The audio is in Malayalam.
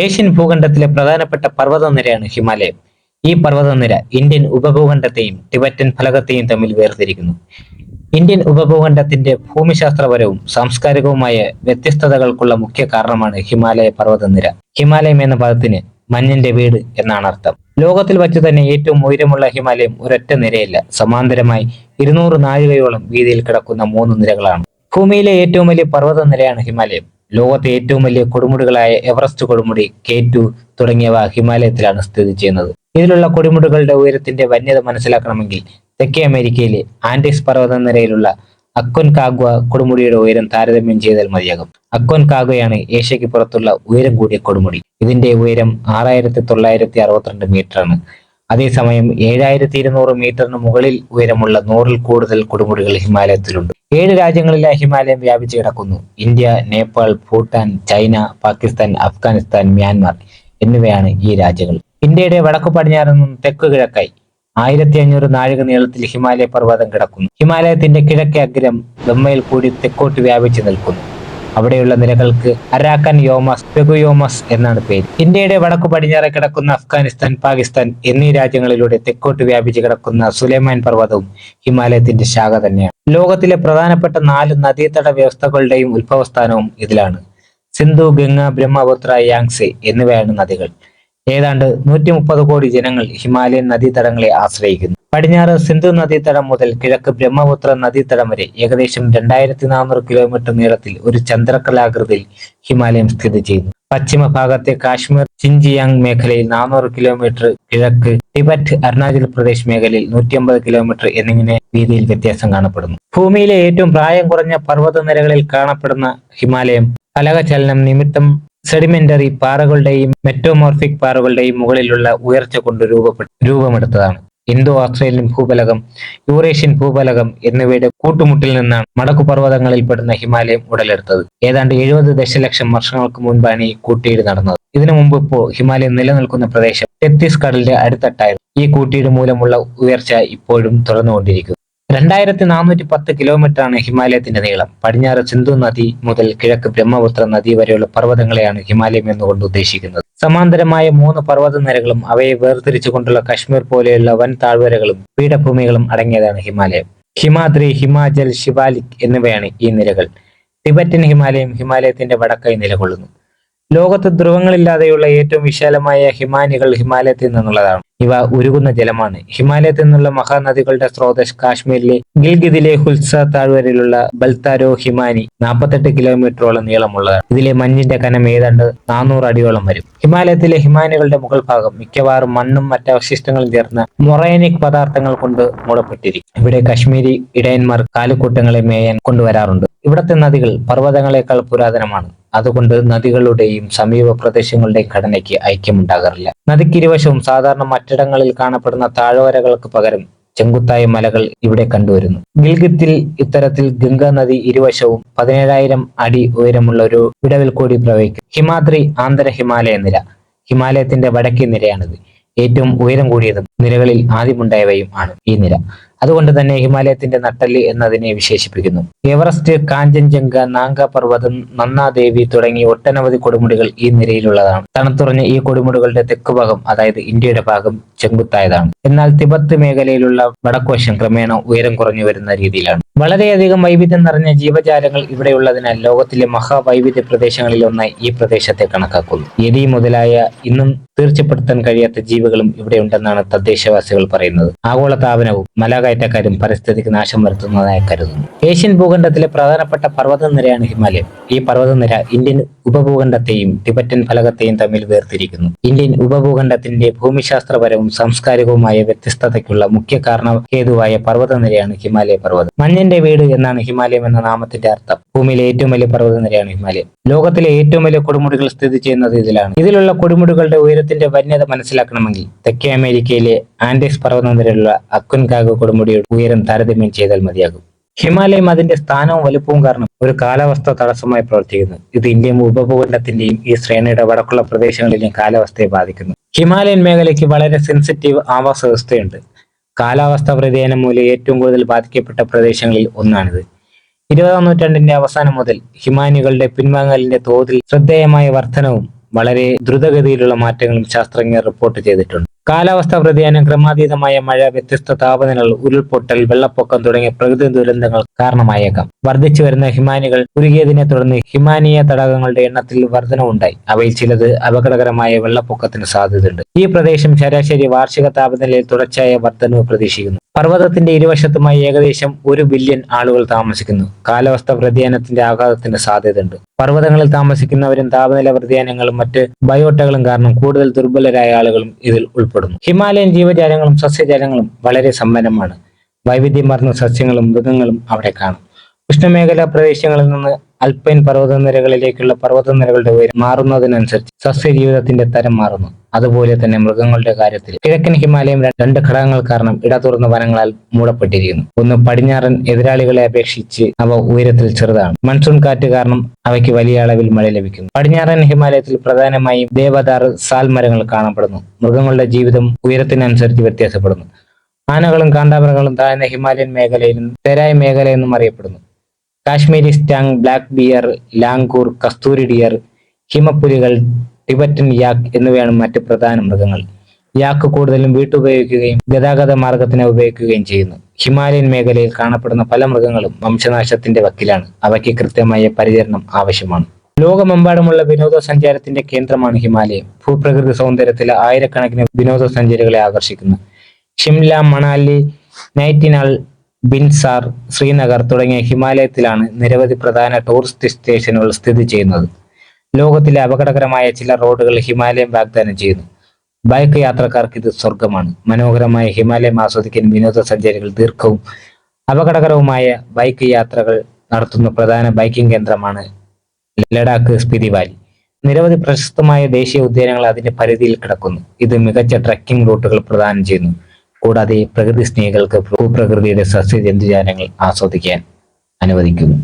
ഏഷ്യൻ ഭൂഖണ്ഡത്തിലെ പ്രധാനപ്പെട്ട പർവതനിരയാണ് ഹിമാലയം. ഈ പർവതനിര ഇന്ത്യൻ ഉപഭൂഖണ്ഡത്തെയും ടിബറ്റൻ ഫലകത്തെയും തമ്മിൽ വേർതിരിക്കുന്നു. ഇന്ത്യൻ ഉപഭൂഖണ്ഡത്തിന്റെ ഭൂമിശാസ്ത്രപരവും സാംസ്കാരികവുമായ വ്യത്യസ്തതകൾക്കുള്ള മുഖ്യ കാരണമാണ് ഹിമാലയ പർവതനിര. ഹിമാലയം എന്ന പദത്തിന് മഞ്ഞിന്റെ വീട് എന്നാണ് അർത്ഥം. ലോകത്തിൽ വച്ച് തന്നെ ഏറ്റവും ഉയരമുള്ള ഹിമാലയം ഒരൊറ്റ നിരയല്ല സമാന്തരമായി ഇരുന്നൂറ് നാഴികയോളം വീതിയിൽ കിടക്കുന്ന മൂന്ന് നിരകളാണ്. ഭൂമിയിലെ ഏറ്റവും വലിയ പർവത നിരയാണ് ഹിമാലയം. ലോകത്തെ ഏറ്റവും വലിയ കൊടുമുടികളായ എവറസ്റ്റ് കൊടുമുടി കെ ടു തുടങ്ങിയവ ഹിമാലയത്തിലാണ് സ്ഥിതി ചെയ്യുന്നത്. ഇതിലുള്ള കൊടുമുടികളുടെ ഉയരത്തിന്റെ വന്യത മനസ്സിലാക്കണമെങ്കിൽ തെക്കേ അമേരിക്കയിലെ ആൻഡീസ് പർവതനിരയിലുള്ള അക്വൻ കാഗ്വ കൊടുമുടിയുടെ ഉയരം താരതമ്യം ചെയ്താൽ മതിയാകും. അക്വൻ കാഗ്വയാണ് ഏഷ്യയ്ക്ക് പുറത്തുള്ള ഉയരം കൂടിയ കൊടുമുടി. ഇതിന്റെ ഉയരം ആറായിരത്തി തൊള്ളായിരത്തി അറുപത്തിരണ്ട് മീറ്റർ ആണ്. അതേസമയം ഏഴായിരത്തി ഇരുന്നൂറ് മീറ്ററിന് മുകളിൽ ഉയരമുള്ള നൂറിൽ കൂടുതൽ കൊടുമുടികൾ ഹിമാലയത്തിലുണ്ട്. ഏഴ് രാജ്യങ്ങളിലെ ഹിമാലയം വ്യാപിച്ചു കിടക്കുന്നു. India Nepal Bhutan China Pakistan Afghanistan Myanmar എന്നിവയാണ് ഈ രാജ്യങ്ങൾ. ഇന്ത്യയുടെ വടക്കു പടിഞ്ഞാറ് നിന്നും തെക്കു കിഴക്കായി ആയിരത്തി അഞ്ഞൂറ് നാഴിക നീളത്തിൽ ഹിമാലയ പർവതം കിടക്കുന്നു. ഹിമാലയത്തിന്റെ കിഴക്കേ അഗ്രം ബമ്മയിൽ കൂടി തെക്കോട്ട് വ്യാപിച്ചു നിൽക്കുന്നു. അവിടെയുള്ള നിലകൾക്ക് അരാക്കൻ യോമസ് പെഗുയോമസ് എന്നാണ് പേര്. ഇന്ത്യയുടെ വടക്കു പടിഞ്ഞാറെ കിടക്കുന്ന അഫ്ഗാനിസ്ഥാൻ പാകിസ്ഥാൻ എന്നീ രാജ്യങ്ങളിലൂടെ തെക്കോട്ട് വ്യാപിച്ചു കിടക്കുന്ന സുലൈമാൻ പർവതവും ഹിമാലയത്തിന്റെ ശാഖ തന്നെയാണ്. ലോകത്തിലെ പ്രധാനപ്പെട്ട നാല് നദീതട വ്യവസ്ഥകളുടെയും ഉത്ഭവസ്ഥാനവും ഇതിലാണ്. സിന്ധു ഗംഗ ബ്രഹ്മപുത്ര യാങ്സെ എന്നിവയാണ് നദികൾ. ഏതാണ്ട് നൂറ്റി മുപ്പത് കോടി ജനങ്ങൾ ഹിമാലയൻ നദീതടങ്ങളെ ആശ്രയിക്കുന്നു. പടിഞ്ഞാറ് സിന്ധു നദീതടം മുതൽ കിഴക്ക് ബ്രഹ്മപുത്ര നദീതടം വരെ ഏകദേശം രണ്ടായിരത്തി നാനൂറ് കിലോമീറ്റർ നീളത്തിൽ ഒരു ചന്ദ്രക്കലാകൃതിയിൽ ഹിമാലയം സ്ഥിതി ചെയ്യുന്നു. പശ്ചിമ ഭാഗത്തെ കാശ്മീർ ചിൻജിയാങ് മേഖലയിൽ നാനൂറ് കിലോമീറ്റർ കിഴക്ക് ടിബറ്റ് അരുണാചൽ പ്രദേശ് മേഖലയിൽ നൂറ്റി അമ്പത് കിലോമീറ്റർ എന്നിങ്ങനെ വീതിയിൽ വ്യത്യാസം കാണപ്പെടുന്നു. ഭൂമിയിലെ ഏറ്റവും പ്രായം കുറഞ്ഞ പർവത നിരകളിൽ കാണപ്പെടുന്ന ഹിമാലയം ഫലകചലനം നിമിത്തം സെഡിമെന്ററി പാറകളുടെയും മെറ്റോമോർഫിക് പാറകളുടെയും മുകളിലുള്ള ഉയർച്ച കൊണ്ട് രൂപപ്പെട്ട രൂപമെടുത്തതാണ്. ഇന്തോ ഓസ്ട്രേലിയൻ ഭൂപലകം യൂറേഷ്യൻ ഭൂപലകം എന്നിവയുടെ കൂട്ടുമുട്ടിൽ നിന്നാണ് മടക്കു പർവതങ്ങളിൽപ്പെടുന്ന ഹിമാലയം ഉടലെടുത്തത്. ഏതാണ്ട് എഴുപത് ദശലക്ഷം വർഷങ്ങൾക്ക് മുൻപാണ് ഈ കൂട്ടിയിട് നടന്നത്. ഇതിനു മുമ്പ് ഇപ്പോൾ ഹിമാലയം നിലനിൽക്കുന്ന പ്രദേശം ഛത്തീസ്ഗഡിന്റെ അടുത്തട്ടായിരുന്നു. ഈ കൂട്ടിയിട് മൂലമുള്ള ഉയർച്ച ഇപ്പോഴും തുടർന്നുകൊണ്ടിരിക്കുന്നു. രണ്ടായിരത്തി നാനൂറ്റി പത്ത് കിലോമീറ്റർ ആണ് ഹിമാലയത്തിന്റെ നീളം. പടിഞ്ഞാറ് സിന്ധു നദി മുതൽ കിഴക്ക് ബ്രഹ്മപുത്ര നദി വരെയുള്ള പർവതങ്ങളെയാണ് ഹിമാലയം എന്നുകൊണ്ട് ഉദ്ദേശിക്കുന്നത്. സമാന്തരമായ മൂന്ന് പർവത നിരകളും അവയെ വേർതിരിച്ചുകൊണ്ടുള്ള കശ്മീർ പോലെയുള്ള വൻ താഴ്വരകളും പീഠഭൂമികളും അടങ്ങിയതാണ് ഹിമാലയം. ഹിമാദ്രി ഹിമാചൽ ശിവാലിക് എന്നിവയാണ് ഈ നിരകൾ. ടിബറ്റൻ ഹിമാലയം ഹിമാലയത്തിന്റെ വടക്കായി നിലകൊള്ളുന്നു. ലോകത്ത് ധ്രുവങ്ങളില്ലാതെയുള്ള ഏറ്റവും വിശാലമായ ഹിമാനികൾ ഹിമാലയത്തിൽ നിന്നുള്ളതാണ്. ഇവ ഉരുകുന്ന ജലമാണ്. ഹിമാലയത്തിൽ നിന്നുള്ള മഹാനദികളുടെ സ്രോതസ് കാശ്മീരിലെ ഗിൽഗിതിലെ ഹുൽസ താഴ്വരയിലുള്ള ബൽത്താരോ ഹിമാനി നാൽപ്പത്തെട്ട് കിലോമീറ്ററോളം നീളമുള്ളതാണ്. ഇതിലെ മഞ്ഞിന്റെ കനം ഏതാണ്ട് നാനൂറ് അടിയോളം വരും. ഹിമാലയത്തിലെ ഹിമാനികളുടെ മുകൾ ഭാഗം മിക്കവാറും മണ്ണും മറ്റ് അവശിഷ്ടങ്ങളും ചേർന്ന മൊറൈനിക് പദാർത്ഥങ്ങൾ കൊണ്ട് മൂടപ്പെട്ടിരിക്കും ഇവിടെ കശ്മീരി ഇടയന്മാർ കാലുക്കൂട്ടങ്ങളെ മേയാൻ കൊണ്ടുവരാറുണ്ട്. ഇവിടത്തെ നദികൾ പർവതങ്ങളെക്കാൾ പുരാതനമാണ്. അതുകൊണ്ട് നദികളുടെയും സമീപ പ്രദേശങ്ങളുടെയും ഘടനയ്ക്ക് ഐക്യമുണ്ടാകാറില്ല. നദിക്കിരുവശവും സാധാരണ മറ്റിടങ്ങളിൽ കാണപ്പെടുന്ന താഴ്വരകൾക്ക് പകരം ചെങ്കുത്തായ മലകൾ ഇവിടെ കണ്ടുവരുന്നു. ഗിൽഗിത്തിൽ ഇത്തരത്തിൽ ഗംഗാ നദി ഇരുവശവും പതിനേഴായിരം അടി ഉയരമുള്ള ഒരു വിടവിൽ കൂടി പ്രവഹിക്കും. ഹിമാദ്രി ആന്തര ഹിമാലയ നിര. ഹിമാലയത്തിന്റെ വടക്കേ നിരയാണിത്. ഏറ്റവും ഉയരം കൂടിയതും നിരകളിൽ ആദ്യമുണ്ടായവയും ആണ് ഈ നിര. അതുകൊണ്ട് തന്നെ ഹിമാലയത്തിന്റെ നട്ടൽ എന്നതിനെ വിശേഷിപ്പിക്കുന്നു. എവറസ്റ്റ് കാഞ്ചൻജംഗ നാങ്ക പർവതം നന്നാദേവി തുടങ്ങി ഒട്ടനവധി കൊടുമുടികൾ ഈ നിരയിലുള്ളതാണ്. തണുത്തുറഞ്ഞ ഈ കൊടുമുടികളുടെ തെക്ക് ഭാഗം അതായത് ഇന്ത്യയുടെ ഭാഗം ചെങ്കുത്തായതാണ്. എന്നാൽ തിബത്ത് മേഖലയിലുള്ള വടക്കുവശം ക്രമേണ ഉയരം കുറഞ്ഞു വരുന്ന രീതിയിലാണ്. വളരെയധികം വൈവിധ്യം നിറഞ്ഞ ജീവജാലങ്ങൾ ഇവിടെയുള്ളതിനാൽ ലോകത്തിലെ മഹാവൈവിധ്യ പ്രദേശങ്ങളിൽ ഒന്നായി ഈ പ്രദേശത്തെ കണക്കാക്കുന്നു. യതി മുതലായ ഇന്നും തീർച്ചപ്പെടുത്താൻ കഴിയാത്ത ജീവികളും ഇവിടെ ഉണ്ടെന്നാണ് തദ്ദേശവാസികൾ പറയുന്നത്. ആഗോളതാപനവും മലകയറ്റക്കാരും പരിസ്ഥിതിക്ക് നാശം വരുത്തുന്നതായി കരുതുന്നു. ഏഷ്യൻ ഭൂഖണ്ഡത്തിലെ പ്രധാനപ്പെട്ട പർവതനിരയാണ് ഹിമാലയം ഈ പർവതനിര ഇന്ത്യൻ ഉപഭൂഖണ്ഡത്തെയും ടിബറ്റൻ ഫലകത്തെയും തമ്മിൽ വേർതിരിക്കുന്നു. ഇന്ത്യൻ ഉപഭൂഖണ്ഡത്തിന്റെ ഭൂമിശാസ്ത്രപരവും സാംസ്കാരികവുമായ വ്യത്യസ്തതയ്ക്കുള്ള മുഖ്യ കാരണ ഹേതുവായ പർവതനിരയാണ് ഹിമാലയ പർവതം. മഞ്ഞിന്റെ വീട് എന്നാണ് ഹിമാലയം എന്ന നാമത്തിന്റെ അർത്ഥം. ഭൂമിയിലെ ഏറ്റവും വലിയ പർവതനിരയാണ് ഹിമാലയം. ലോകത്തിലെ ഏറ്റവും വലിയ കൊടുമുടികൾ സ്ഥിതി ചെയ്യുന്നത് ഇതിലാണ്. ഇതിലുള്ള കൊടുമുടികളുടെ ഉയരത്തിന്റെ വന്യത മനസ്സിലാക്കണമെങ്കിൽ തെക്കേ അമേരിക്കയിലെ ആൻഡീസ് പർവതനിരയിലുള്ള അക്കുൻകാഗ് കൊടുമുടിയുടെ ഉയരം താരതമ്യം ചെയ്താൽ മതിയാകും. ഹിമാലയം അതിന്റെ സ്ഥാനവും വലുപ്പവും കാരണം ഒരു കാലാവസ്ഥ തടസ്സമായി പ്രവർത്തിക്കുന്നു. ഇത് ഇന്ത്യൻ ഉപഭൂഖണ്ഡത്തിന്റെയും ഈ ശ്രേണിയുടെ വടക്കുള്ള പ്രദേശങ്ങളിലെയും കാലാവസ്ഥയെ ബാധിക്കുന്നു. ഹിമാലയൻ മേഖലയ്ക്ക് വളരെ സെൻസിറ്റീവ് ആവാസ വ്യവസ്ഥയുണ്ട് കാലാവസ്ഥ വ്യതിയാനം മൂലം ഏറ്റവും കൂടുതൽ ബാധിക്കപ്പെട്ട പ്രദേശങ്ങളിൽ ഒന്നാണിത്. ഇരുപതാം നൂറ്റാണ്ടിന്റെ അവസാനം മുതൽ ഹിമാനികളുടെ പിൻവാങ്ങലിന്റെ തോതിൽ ശ്രദ്ധേയമായ വർധനവും വളരെ ദ്രുതഗതിയിലുള്ള മാറ്റങ്ങളും ശാസ്ത്രജ്ഞർ റിപ്പോർട്ട് ചെയ്തിട്ടുണ്ട്. കാലാവസ്ഥാ വ്യതിയാനം ക്രമാതീതമായ മഴ വ്യത്യസ്ത താപനിലകൾ ഉരുൾപൊട്ടൽ വെള്ളപ്പൊക്കം തുടങ്ങിയ പ്രകൃതി ദുരന്തങ്ങൾ കാരണമായേക്കാം. വർദ്ധിച്ചു വരുന്ന ഹിമാനികൾ ഉരുകിയതിനെ തുടർന്ന് ഹിമാനിയ തടാകങ്ങളുടെ എണ്ണത്തിൽ വർധനവുണ്ടായി. അവയിൽ ചിലത് അപകടകരമായ വെള്ളപ്പൊക്കത്തിന് സാധ്യതയുണ്ട്. ഈ പ്രദേശം ശരാശരി വാർഷിക താപനിലയിൽ തുടർച്ചയായ വർധനവ് പ്രതീക്ഷിക്കുന്നു. പർവതത്തിന്റെ ഇരുവശത്തുമായി ഏകദേശം ഒരു ബില്യൺ ആളുകൾ താമസിക്കുന്നു. കാലാവസ്ഥ വ്യതിയാനത്തിന്റെ ആഘാതത്തിന്റെ സാധ്യതയുണ്ട്. പർവതങ്ങളിൽ താമസിക്കുന്നവരും താപനില വ്യതിയാനങ്ങളും മറ്റ് ബയോട്ടകളും കാരണം കൂടുതൽ ദുർബലരായ ആളുകളും ഇതിൽ ഉൾപ്പെടുന്നു. ഹിമാലയൻ ജീവജാലങ്ങളും സസ്യജാലങ്ങളും വളരെ സമ്പന്നമാണ്. വൈവിധ്യമാർന്ന സസ്യങ്ങളും മൃഗങ്ങളും അവിടെ കാണും. ഉഷ്ണമേഖലാ പ്രദേശങ്ങളിൽ നിന്ന് അൽപ്പൈൻ പർവതനിരകളിലേക്കുള്ള പർവതനിരകളുടെ ഉയരം മാറുന്നതിനനുസരിച്ച് സസ്യജീവിതത്തിന്റെ തരം മാറുന്നു. അതുപോലെ തന്നെ മൃഗങ്ങളുടെ കാര്യത്തിൽ കിഴക്കൻ ഹിമാലയം രണ്ട് ഘടകങ്ങൾ കാരണം ഇടതുറന്ന വനങ്ങളാൽ മൂടപ്പെട്ടിരിക്കുന്നു. ഒന്ന് പടിഞ്ഞാറൻ എതിരാളികളെ അപേക്ഷിച്ച് അവ ഉയരത്തിൽ ചെറുതാണ്. മൺസൂൺ കാറ്റ് കാരണം അവയ്ക്ക് വലിയ അളവിൽ മഴ ലഭിക്കുന്നു. പടിഞ്ഞാറൻ ഹിമാലയത്തിൽ പ്രധാനമായും ദേവദാർ സാൽ മരങ്ങൾ കാണപ്പെടുന്നു. മൃഗങ്ങളുടെ ജീവിതം ഉയരത്തിനനുസരിച്ച് വ്യത്യാസപ്പെടുന്നു. ആനകളും കാണ്ടാമൃഗങ്ങളും താഴ്ന്ന ഹിമാലയൻ മേഖലയിലും തെരായ് മേഖല എന്നും അറിയപ്പെടുന്നു. Kashmiri stag black bear langur കസ്തൂരി ഡിയർ ഹിമപ്പുലികൾ ടിബറ്റൻ യാക്ക് എന്നിവയാണ് മറ്റ് പ്രധാന മൃഗങ്ങൾ. യാക്ക് കൂടുതലും വീട്ടുപയോഗിക്കുകയും ഗതാഗത മാർഗത്തിന് ഉപയോഗിക്കുകയും ചെയ്യുന്നു. ഹിമാലയൻ മേഖലയിൽ കാണപ്പെടുന്ന പല മൃഗങ്ങളും വംശനാശത്തിന്റെ വക്കിലാണ്. അവയ്ക്ക് കൃത്യമായ പരിചരണം ആവശ്യമാണ്. ലോകമെമ്പാടുമുള്ള വിനോദസഞ്ചാരത്തിന്റെ കേന്ദ്രമാണ് ഹിമാലയം. ഭൂപ്രകൃതി സൗന്ദര്യത്തിലെ ആയിരക്കണക്കിന് വിനോദസഞ്ചാരികളെ ആകർഷിക്കുന്നു. ഷിംല മണാലി നൈറ്റിനാൾ ബിൻസാർ ശ്രീനഗർ തുടങ്ങിയ ഹിമാലയത്തിലാണ് നിരവധി പ്രധാന ടൂറിസ്റ്റ് സ്റ്റേഷനുകൾ സ്ഥിതി ചെയ്യുന്നത്. ലോകത്തിലെ അപകടകരമായ ചില റോഡുകൾ ഹിമാലയം വാഗ്ദാനം ചെയ്യുന്നു. ബൈക്ക് യാത്രക്കാർക്ക് ഇത് സ്വർഗമാണ് മനോഹരമായ ഹിമാലയം ആസ്വദിക്കാൻ വിനോദസഞ്ചാരികൾ ദീർഘവും അപകടകരവുമായ ബൈക്ക് യാത്രകൾ നടത്തുന്ന പ്രധാന ബൈക്കിംഗ് കേന്ദ്രമാണ് ലഡാക്ക് സ്പിതി വാലി നിരവധി പ്രശസ്തമായ ദേശീയ ഉദ്യാനങ്ങൾ അതിന്റെ പരിധിയിൽ കിടക്കുന്നു. ഇത് മികച്ച ട്രക്കിംഗ് റൂട്ടുകൾ പ്രദാനം ചെയ്യുന്നു. കൂടാതെ പ്രകൃതി സ്നേഹികൾക്ക് ഭൂപ്രകൃതിയുടെ സസ്യ ജന്തുജാലങ്ങൾ ആസ്വദിക്കാൻ അനുവദിക്കുന്നു.